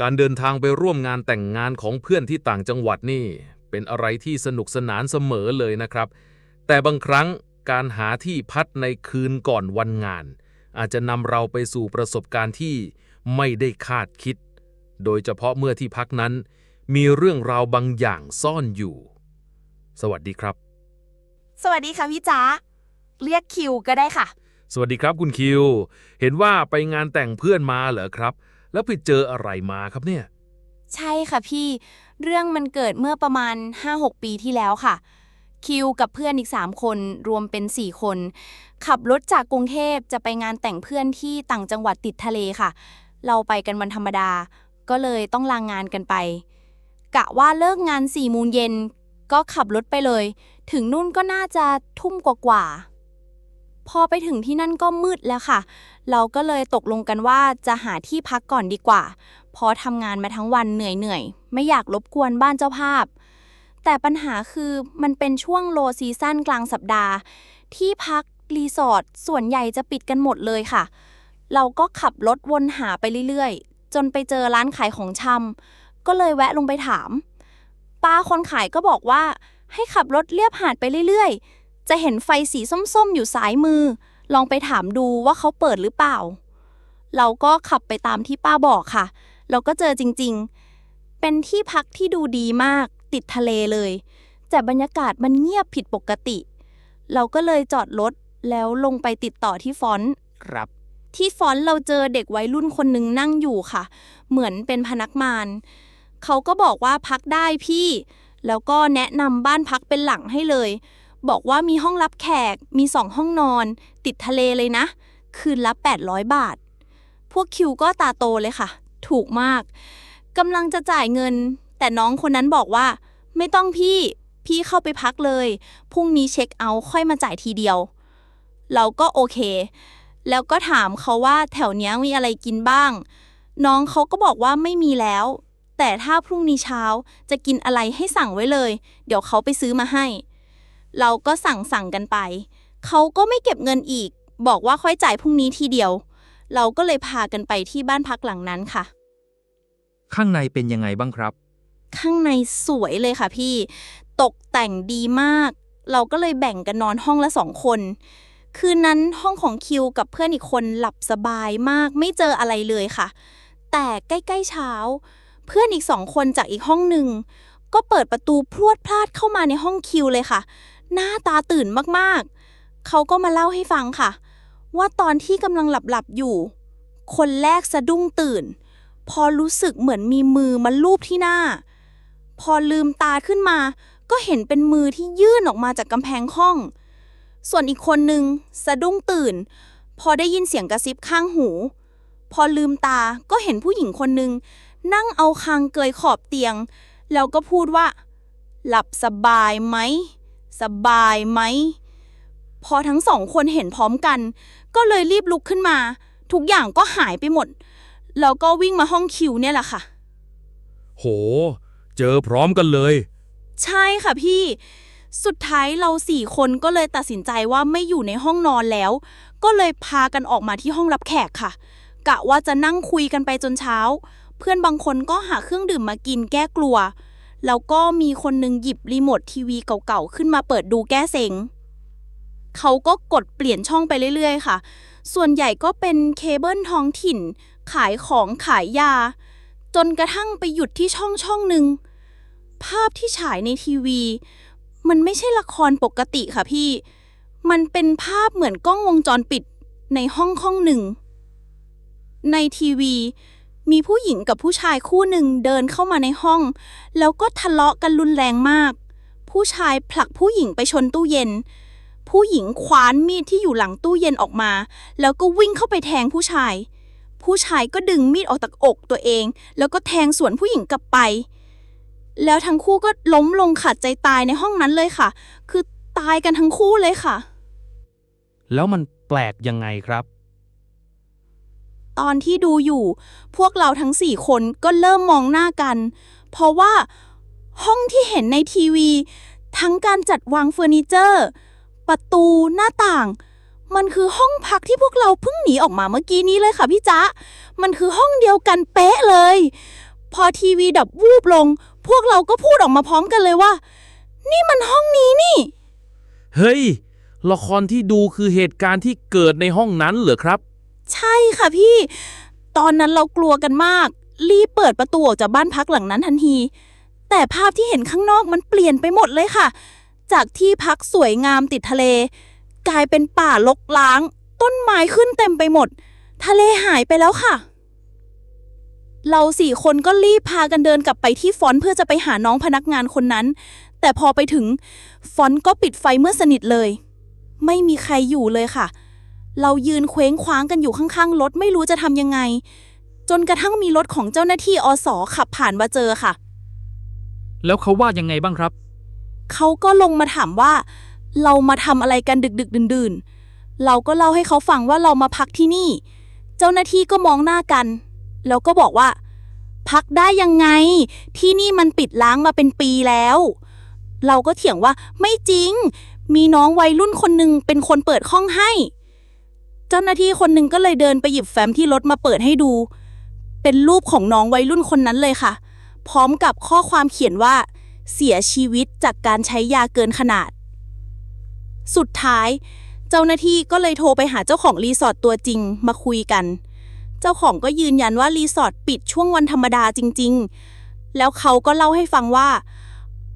การเดินทางไปร่วมงานแต่งงานของเพื่อนที่ต่างจังหวัดนี่ เป็นอะไรที่สนุกสนานเสมอเลยนะครับ แต่บางครั้งการหาที่พักในคืนก่อนวันงาน อาจจะนำเราไปสู่ประสบการณ์ที่ไม่ได้คาดคิด โดยเฉพาะเมื่อที่พักนั้น มีเรื่องราวบางอย่างซ่อนอยู่ สวัสดีครับ สวัสดีค่ะพี่จ๊ะเรียกคิวก็ได้ค่ะ สวัสดีครับคุณคิว เห็นว่าไปงานแต่งเพื่อนมาเหรอครับ แล้วไปเจออะไรมาครับเนี่ย ใช่ค่ะพี่ เรื่องมันเกิดเมื่อประมาณ 5-6 ปีที่แล้วค่ะ คิวกับเพื่อนอีก 3 คนรวมเป็น 4 คน ขับรถจากกรุงเทพจะไปงานแต่งเพื่อนที่ต่างจังหวัดติดทะเลค่ะ เราไปกันวันธรรมดา ก็เลยต้องลางงานกันไป กะว่าเลิกงาน4ี่โมงเย็นก็ขับรถไปเลย ถึงนู่นก็น่าจะทุ่มกว่าๆ พอไปถึงที่นั่นก็มืดแล้วค่ะ เราก็เลยตกลงกันว่าจะหาที่พักก่อนดีกว่า เพราะทำงานมาทั้งวันเหนื่อยๆ ไม่อยากรบกวนบ้านเจ้าภาพ แต่ปัญหาคือมันเป็นช่วงโลซีซั่นกลางสัปดาห์ ที่พักรีสอร์ทส่วนใหญ่จะปิดกันหมดเลยค่ะ เราก็ขับรถวนหาไปเรื่อยๆ จนไปเจอร้านขายของชำก็เลยแวะลงไปถามป้าคนขายก็บอกว่าให้ขับรถเลียบหาดไปเรื่อยๆ จะเห็นไฟสีส้มๆ อยู่ซ้ายมือ ลองไปถามดูว่าเขาเปิดหรือเปล่า เราก็ขับไปตามที่ป้าบอกค่ะ เราก็เจอจริงๆ เป็นที่พักที่ดูดีมาก ติดทะเลเลย แต่บรรยากาศมันเงียบผิดปกติ เราก็เลยจอดรถแล้วลงไปติดต่อที่ฟอนต์ ครับ ที่ฟอนต์เราเจอเด็กวัยรุ่นคนหนึ่งนั่งอยู่ค่ะ เหมือนเป็นพนักงาน เขาก็บอกว่าพักได้พี่ แล้วก็แนะนำบ้านพักเป็นหลังให้เลย บอกว่ามีห้องรับแขก มีสองห้องนอน ติดทะเลเลยนะ คืนละ 800 บาท พวกคิวก็ตาโตเลยค่ะ ถูกมากกำลังจะจ่ายเงิน แต่น้องคนนั้นบอกว่า ไม่ต้องพี่ พี่เข้าไปพักเลย พรุ่งนี้เช็คเอาท์ค่อยมาจ่ายทีเดียว เราก็โอเค แล้วก็ถามเขาว่าแถวเนี้ยมีอะไรกินบ้าง น้องเขาก็บอกว่าไม่มีแล้ว แต่ถ้าพรุ่งนี้เช้าจะกินอะไรให้สั่งไว้เลย เดี๋ยวเขาไปซื้อมาให้ เราก็สั่งสั่งกันไป เขาก็ไม่เก็บเงินอีก บอกว่าค่อยจ่ายพรุ่งนี้ทีเดียว เราก็เลยพากันไปที่บ้านพักหลังนั้นค่ะ ข้างในเป็นยังไงบ้างครับ ข้างในสวยเลยค่ะพี่ ตกแต่งดีมาก เราก็เลยแบ่งกันนอนห้องละสองคน คืนนั้นห้องของคิวกับเพื่อนอีกคนหลับสบายมาก ไม่เจออะไรเลยค่ะ แต่ใกล้ๆเช้า เพื่อนอีกสองคนจากอีกห้องหนึ่งก็เปิดประตูพรวดพลาดเข้ามาในห้องคิวเลยค่ะ หน้าตาตื่นมากๆ เขาก็มาเล่าให้ฟังค่ะ ว่าตอนที่กำลังหลับ ๆ อยู่ คนแรกสะดุ้งตื่น พอรู้สึกเหมือนมีมือมาลูบที่หน้า พอลืมตาขึ้นมา ก็เห็นเป็นมือที่ยื่นออกมาจากกำแพงห้อง ส่วนอีกคนนึงสะดุ้งตื่น พอได้ยินเสียงกระซิบข้างหู พอลืมตาก็เห็นผู้หญิงคนนึงนั่งเอาคางเกยขอบเตียง แล้วก็พูดว่า หลับสบายไหม สบายไหม พอทั้งสองคนเห็นพร้อมกัน ก็เลยรีบลุกขึ้นมา ทุกอย่างก็หายไปหมด แล้วก็วิ่งมาห้องคิวเนี่ยแหละค่ะ โห เจอพร้อมกันเลย ใช่ค่ะพี่ สุดท้ายเราสี่คนก็เลยตัดสินใจว่าไม่อยู่ในห้องนอนแล้ว ก็เลยพากันออกมาที่ห้องรับแขกค่ะ กะว่าจะนั่งคุยกันไปจนเช้า เพื่อนบางคนก็หาเครื่องดื่มมากินแก้กลัว แล้วก็มีคนหนึงหยิบรีโมททีวีเก่าๆ ขึ้นมาเปิดดูแก้เซ็ง เขาก็กดเปลี่ยนช่องไปเรื่อยๆ ค่ะ ส่วนใหญ่ก็เป็นเคเบิลท้องถิ่น ขายของขายยา จนกระทั่งไปหยุดที่ช่องช่องหนึ่ง ภาพที่ฉายในทีวี มันไม่ใช่ละครปกติค่ะพี่ มันเป็นภาพเหมือนกล้องวงจรปิดในห้องห้องหนึ่ง ในทีวี มีผู้หญิงกับผู้ชายคู่หนึ่งเดินเข้ามาในห้อง แล้วก็ทะเลาะกันรุนแรงมาก ผู้ชายผลักผู้หญิงไปชนตู้เย็น ผู้หญิงคว้านมีดที่อยู่หลังตู้เย็นออกมา แล้วก็วิ่งเข้าไปแทงผู้ชาย ผู้ชายก็ดึงมีดออกจากอกตัวเอง แล้วก็แทงสวนผู้หญิงกลับไป แล้วทั้งคู่ก็ล้มลงขาดใจตายในห้องนั้นเลยค่ะ คือตายกันทั้งคู่เลยค่ะ แล้วมันแปลกยังไงครับ ตอนที่ดูอยู่ พวกเราทั้งสี่คนก็เริ่มมองหน้ากัน เพราะว่าห้องที่เห็นในทีวี ทั้งการจัดวางเฟอร์นิเจอร์ ประตูหน้าต่าง มันคือห้องพักที่พวกเราเพิ่งหนีออกมาเมื่อกี้นี้เลยค่ะพี่จ๊ะ มันคือห้องเดียวกันเป๊ะเลย พอทีวีดับวูบลง พวกเราก็พูดออกมาพร้อมกันเลยว่า นี่มันห้องนี้นี่ เฮ้ย ละครที่ดูคือเหตุการณ์ที่เกิดในห้องนั้นเหรอครับ ใช่ค่ะพี่ ตอนนั้นเรากลัวกันมาก รีบเปิดประตูออกจากบ้านพักหลังนั้นทันที แต่ภาพที่เห็นข้างนอกมันเปลี่ยนไปหมดเลยค่ะ จากที่พักสวยงามติดทะเล กลายเป็นป่าลกล้าง ต้นไม้ขึ้นเต็มไปหมด ทะเลหายไปแล้วค่ะ เราสี่คนก็รีบพากันเดินกลับไปที่ฟอนต์เพื่อจะไปหาน้องพนักงานคนนั้น แต่พอไปถึงฟอนต์ก็ปิดไฟเมื่อสนิทเลย ไม่มีใครอยู่เลยค่ะ เรายืนเคว้งคว้างกันอยู่ข้างๆรถไม่รู้จะทำยังไง จนกระทั่งมีรถของเจ้าหน้าที่อสขับผ่านมาเจอค่ะ แล้วเขาว่ายังไงบ้างครับ เขาก็ลงมาถามว่า เรามาทำอะไรกันดึกดึกดื่นดื่นๆเราก็เล่าให้เขาฟังว่าเรามาพักที่นี่ เจ้าหน้าที่ก็มองหน้ากัน แล้วก็บอกว่า พักได้ยังไง ที่นี่มันปิดล้างมาเป็นปีแล้ว เราก็เถียงว่าไม่จริง มีน้องวัยรุ่นคนหนึ่งเป็นคนเปิดห้องให้ เจ้าหน้าที่คนหนึ่งก็เลยเดินไปหยิบแฟ้มที่รถมาเปิดให้ดู เป็นรูปของน้องวัยรุ่นคนนั้นเลยค่ะ พร้อมกับข้อความเขียนว่า เสียชีวิตจากการใช้ยาเกินขนาด สุดท้าย เจ้าหน้าที่ก็เลยโทรไปหาเจ้าของรีสอร์ทตัวจริงมาคุยกัน เจ้าของก็ยืนยันว่ารีสอร์ทปิดช่วงวันธรรมดาจริง ๆ แล้วเขาก็เล่าให้ฟังว่า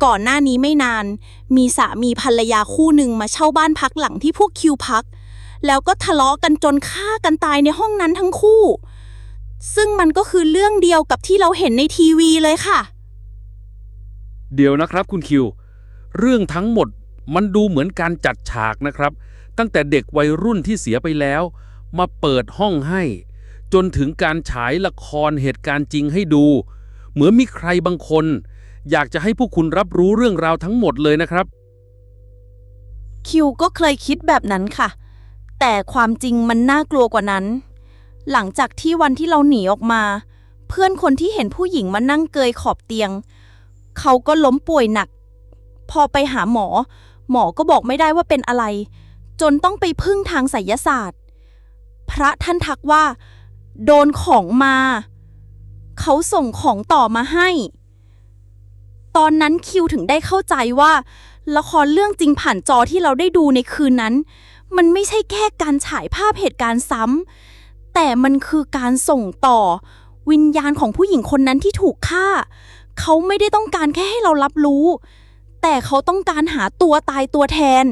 ก่อนหน้านี้ไม่นาน มีสามีภรรยาคู่หนึ่งมาเช่าบ้านพักหลังที่พวกคิวพัก แล้วก็ทะเลาะกันจนฆ่ากันตายในห้องนั้นทั้งคู่ ซึ่งมันก็คือเรื่องเดียวกับที่เราเห็นในทีวีเลยค่ะ เดี๋ยวนะครับคุณคิว เรื่องทั้งหมดมันดูเหมือนการจัดฉากนะครับ ตั้งแต่เด็กวัยรุ่นที่เสียไปแล้ว มาเปิดห้องให้ จนถึงการฉายละครเหตุการณ์จริงให้ดู เหมือนมีใครบางคน อยากจะให้พวกคุณรับรู้เรื่องราวทั้งหมดเลยนะครับ คิวก็เคยคิดแบบนั้นค่ะ แต่ความจริงมันน่ากลัวกว่านั้น หลังจากที่วันที่เราหนีออกมา เพื่อนคนที่เห็นผู้หญิงมานั่งเกยขอบเตียง เขาก็ล้มป่วยหนัก พอไปหาหมอ หมอก็บอกไม่ได้ว่าเป็นอะไร จนต้องไปพึ่งทางไสยศาสตร์ พระท่านทักว่า โดนของมา เขาส่งของต่อมาให้ ตอนนั้นคิวถึงได้เข้าใจว่า ละครเรื่องจริงผ่านจอที่เราได้ดูในคืนนั้น มันไม่ใช่แค่การฉายภาพเหตุการณ์ซ้ำแต่มันคือการส่งต่อ วิญญาณของผู้หญิงคนนั้นที่ถูกฆ่า เขาไม่ได้ต้องการแค่ให้เรารับรู้ แต่เขาต้องการหาตัวตายตัวแทน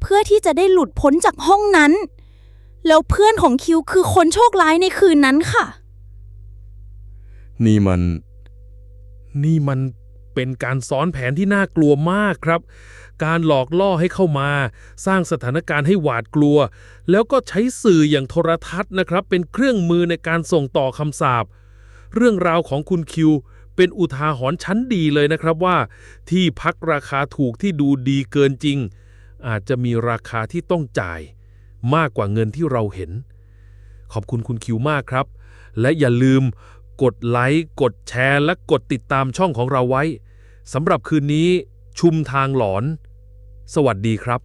เพื่อที่จะได้หลุดพ้นจากห้องนั้น แล้วเพื่อนของคิวคือคนโชคร้ายในคืนนั้นค่ะ นี่มัน นี่มัน เป็นการซ้อนแผนที่น่ากลัวมากครับ การหลอกล่อให้เข้ามา สร้างสถานการณ์ให้หวาดกลัว แล้วก็ใช้สื่ออย่างโทรทัศน์นะครับ เป็นเครื่องมือในการส่งต่อคำสาปเรื่องราวของคุณคิวเป็นอุทาหรณ์ชั้นดีเลยนะครับว่า ที่พักราคาถูกที่ดูดีเกินจริง อาจจะมีราคาที่ต้องจ่าย มากกว่าเงินที่เราเห็น ขอบคุณคุณคิวมากครับ และอย่าลืมกดไลค์ กดแชร์ และกดติดตามช่องของเราไว้ สำหรับคืนนี้ชุมทางหลอน สวัสดีครับ